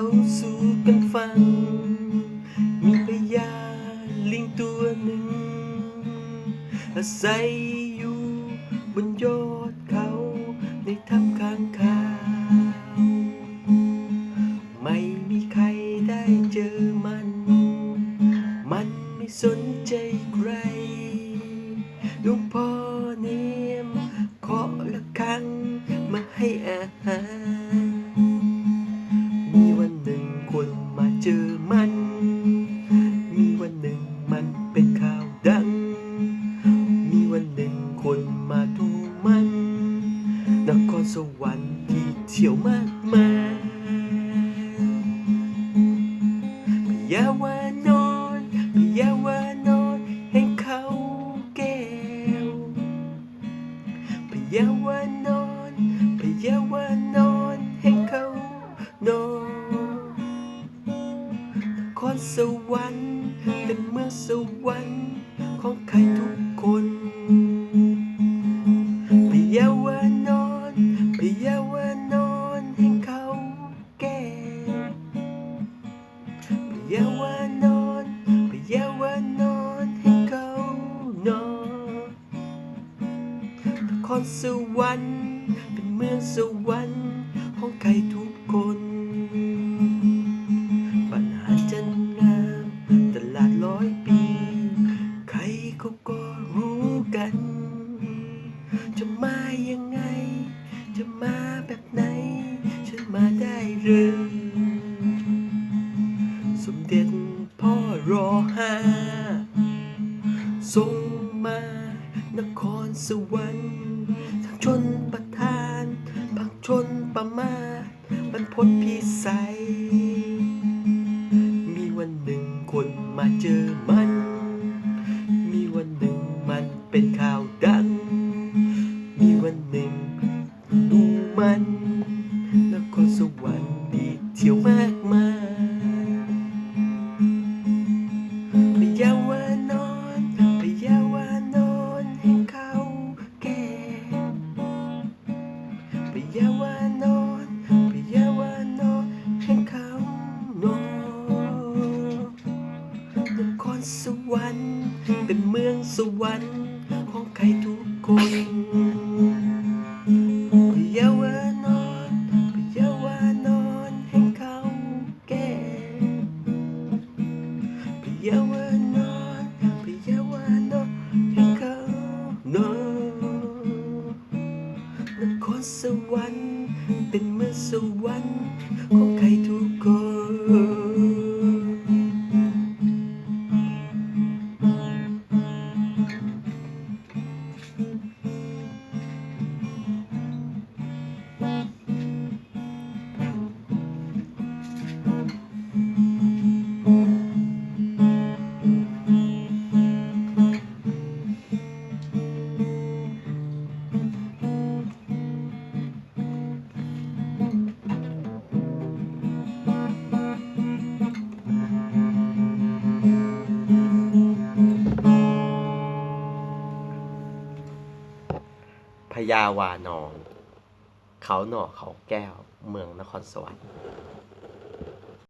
เล่าสู่กันฟัง มีพญาลิงตัวหนึ่ง อาศัยอยู่บนยอดเขาในถ้ำข้างคาว ไม่มีใครได้เจอมัน มันไม่สนใจใครหลวงพ่อ ที่เที่ยวมากมายพยาวานอนพยาวานอนแห่งเขาแก้วพยาวานอนพยาวานอนแห่งเขานอนนครสวรรค์เป็นเมืองสวรรค์ของใครทุกคน รสวรรค์เป็นเมืองสวรรค์ของใครทุกคน ปัญหาจันงามตลาดร้อยปี ใครเขาก็รู้กัน จะมายังไง จะมาแบบไหน ฉันมาได้เลยสมเด็จพ่อรอห้าทรงมา นครสวรรค์ทั้งชนประทาน พังชนประมาทบรรพตพิสัย สวรรค์ เป็นเมืองสวรรค์ของใครทุกคนพยาวานอนพยาวานอนให้เขาแก่พยาวานอนพยาวานอนให้เขานอนนครสวรรค์เป็นเมืองสวรรค์ของใครทุกคน พญาวานอน เขาหน่อเขาแก้ว เมืองนครสวรรค์